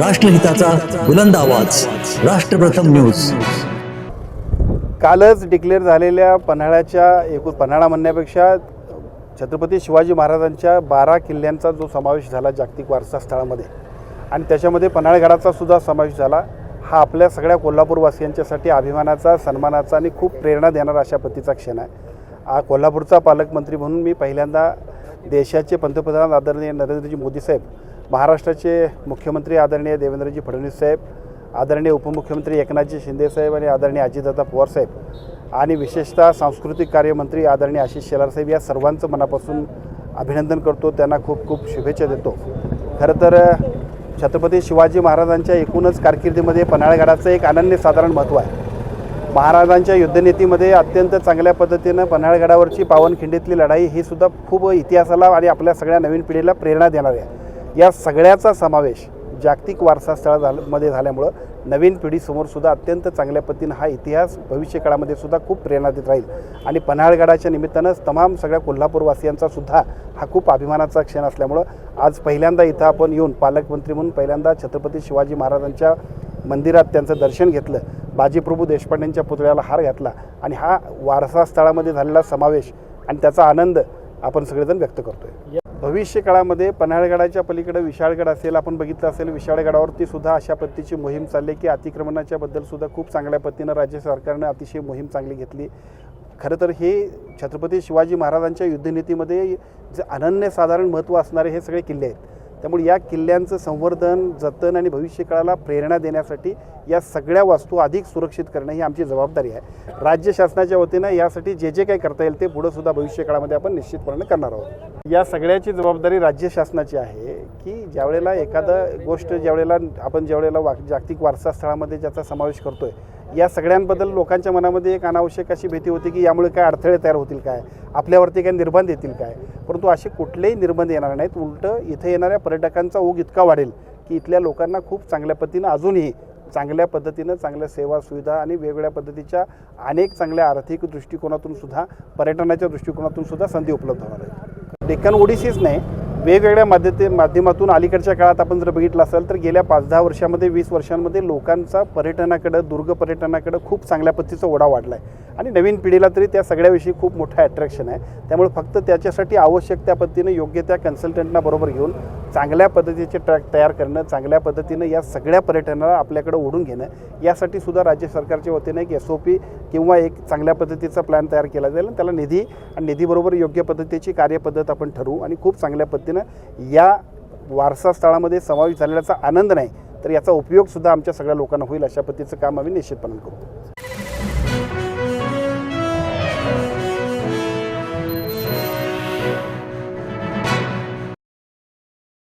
राष्ट्रहिताचा बुलंद आवाज. राष्ट्रप्रथम न्यूज. कालच डिक्लेअर झालेल्या पन्हाळ्याच्या एकूण पन्हाळा म्हणण्यापेक्षा छत्रपती शिवाजी महाराजांच्या बारा किल्ल्यांचा जो समावेश झाला जागतिक वारसा स्थळामध्ये आणि त्याच्यामध्ये पन्हाळगडाचा सुद्धा समावेश झाला हा आपल्या सगळ्या कोल्हापूरवासियांच्यासाठी अभिमानाचा सन्मानाचा आणि खूप प्रेरणा देणारा अशा पद्धतीचा क्षण आहे. हा कोल्हापूरचा पालकमंत्री म्हणून मी पहिल्यांदा देशाचे पंतप्रधान आदरणीय नरेंद्रजी मोदी साहेब महाराष्ट्राचे मुख्यमंत्री आदरणीय देवेंद्रजी फडणवीस साहेब आदरणीय उपमुख्यमंत्री एकनाथजी शिंदे साहेब आणि आदरणीय अजितदादा पवार साहेब आणि विशेषतः सांस्कृतिक कार्यमंत्री आदरणीय आशिष शेलार साहेब या सर्वांचं मनापासून अभिनंदन करतो. त्यांना खूप खूप शुभेच्छा देतो. खरं तर छत्रपती शिवाजी महाराजांच्या एकूणच कारकिर्दीमध्ये पन्हाळगडाचं एक अनन्यसाधारण महत्त्व आहे. महाराजांच्या युद्धनीतीमध्ये अत्यंत चांगल्या पद्धतीनं पन्हाळगडावरची पावनखिंडीतली लढाई ही सुद्धा खूप इतिहासाला आणि आपल्या सगळ्या नवीन पिढीला प्रेरणा देणारी आहे. या सगळ्याचा समावेश जागतिक वारसा स्थळ झालं मध्ये झाल्यामुळं नवीन पिढीसमोर सुद्धा अत्यंत चांगल्या पद्धतीनं हा इतिहास भविष्यकाळामध्ये सुद्धा खूप प्रेरणा देत राहील. आणि पन्हाळगडाच्या निमित्तानं तमाम सगळ्या कोल्हापूरवासियांचा सुद्धा हा खूप अभिमानाचा क्षण असल्यामुळं आज पहिल्यांदा इथं आपण येऊन पालकमंत्री म्हणून पहिल्यांदा छत्रपती शिवाजी महाराजांच्या मंदिरात त्यांचं दर्शन घेतलं. बाजीप्रभू देशपांडेंच्या पुतळ्याला हार घातला आणि हा वारसा स्थळामध्ये झालेला समावेश आणि त्याचा आनंद आपण सगळेजण व्यक्त करतोय. भविष्य काळामध्ये पन्हाळगडाच्या पलीकडे विशाळगड असेल आपण बघितलं असेल विशाळगडावरती सुद्धा अशा पद्धतीची मोहीम चालली की अतिक्रमणाच्या बद्दलसुद्धा खूप चांगल्या पद्धतीनं राज्य सरकारनं अतिशय मोहीम चांगली घेतली. खरं तर हे छत्रपती शिवाजी महाराजांच्या युद्धनीतीमध्ये जे अनन्यसाधारण महत्त्व असणारे हे सगळे किल्ले आहेत. त्यामुळे या किल्ल्यांचं संवर्धन जतन आणि भविष्यकाळाला प्रेरणा देण्यासाठी या सगळ्या वास्तू अधिक सुरक्षित करणं ही आमची जबाबदारी आहे. राज्य शासनाच्या वतीनं यासाठी जे जे काही करता येईल ते पुढंसुद्धा भविष्यकाळामध्ये आपण निश्चितपणे करणार आहोत. या सगळ्याची जबाबदारी राज्य शासनाची आहे की ज्यावेळेला एखादं गोष्ट ज्यावेळेला आपण ज्यावेळेला वा जागतिक वारसा स्थळामध्ये ज्याचा समावेश करतोय या सगळ्यांबद्दल लोकांच्या मनामध्ये एक अनावश्यक अशी भीती होती की यामुळे काय अडथळे तयार होतील काय? आपल्यावरती काय निर्बंध येतील काय? परंतु असे कुठलेही निर्बंध येणार नाहीत. उलटं इथे येणाऱ्या पर्यटकांचा ओघ इतका वाढेल की इथल्या लोकांना खूप चांगल्या पद्धतीनं अजूनही चांगल्या पद्धतीनं चांगल्या सेवा सुविधा आणि वेगवेगळ्या पद्धतीच्या अनेक चांगल्या आर्थिक दृष्टिकोनातून सुद्धा पर्यटनाच्या दृष्टिकोनातून सुद्धा संधी उपलब्ध होणार आहे डेक्कन ओडिसीच नाही वेगवेगळ्या माध्यते माध्यमातून अलीकडच्या काळात आपण जर बघितलं असेल तर गेल्या पाच दहा वर्षामध्ये वीस वर्षांमध्ये लोकांचा पर्यटनाकडं दुर्ग पर्यटनाकडं खूप चांगल्या पद्धतीचा ओढा वाढला आहे आणि नवीन पिढीला तरी त्या सगळ्याविषयी खूप मोठं अट्रॅक्शन आहे. त्यामुळे फक्त त्याच्यासाठी आवश्यक त्या पद्धतीनं योग्य त्या कन्सल्टंटना बरोबर घेऊन चांगल्या पद्धतीचे ट्रॅक तयार करणं चांगल्या पद्धतीनं या सगळ्या पर्यटनाला आपल्याकडे ओढून घेणं यासाठी सुद्धा राज्य सरकारच्या वतीने एक एस ओ पी किंवा एक चांगल्या पद्धतीचा प्लॅन तयार केला जाईल आणि त्याला निधी आणि निधीबरोबर योग्य पद्धतीची कार्यपद्धत आपण ठरवू आणि खूप चांगल्या पद्धतीनं या वारसा स्थळामध्ये समावेश झालेल्याचा आनंद नाही तर याचा उपयोगसुद्धा आमच्या सगळ्या लोकांना होईल अशा पद्धतीचं काम आम्ही निश्चितपणे करू.